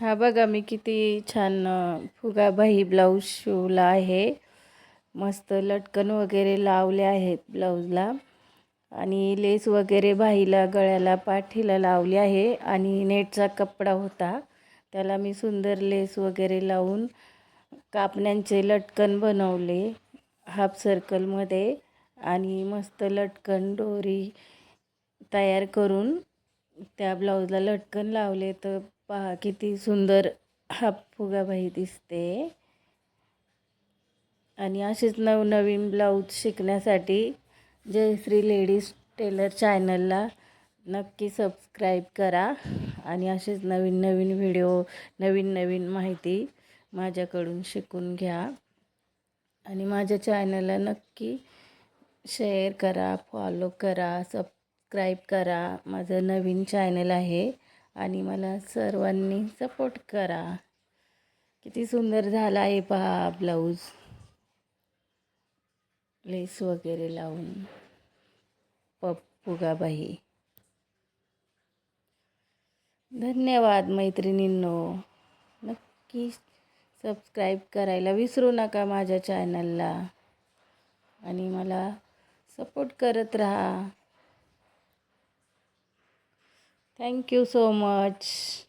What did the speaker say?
हा बघा मी किती छान फुगा फुगाबाई ब्लाऊज शिवला आहे. मस्त लटकन वगैरे लावले आहेत ब्लाऊजला आणि लेस वगैरे बाईला गळ्याला पाठीला लावली आहे. आणि नेटचा कपडा होता. त्याला मी सुंदर लेस वगैरे लावून कापण्यांचे लटकन बनवले हाफ सर्कलमध्ये आणि मस्त लटकन दोरी तयार करून त्या ब्लाऊजला लटकन लावले तर पहा किती सुंदर हा फुगाबाई दिसते. आणि असेच नवनवीन ब्लाऊज शिकण्यासाठी जयश्री लेडीज टेलर चॅनलला नक्की सबस्क्राईब करा. आणि असेच नवीन नवीन व्हिडिओ नवीन नवीन माहिती माझ्याकडून शिकून घ्या. आणि माझ्या चॅनलला नक्की शेअर करा फॉलो करा सबस्क्राईब करा. माझं नवीन चॅनल आहे आणि मला सर्वांनी सपोर्ट करा. किती सुंदर झाला आहे पहा ब्लाऊज लेस वगैरे लावून. पप फुगाबाई धन्यवाद मैत्रिणींनो. नक्की सबस्क्राईब करायला विसरू नका माझ्या चॅनलला आणि मला सपोर्ट करत राहा. Thank you so much.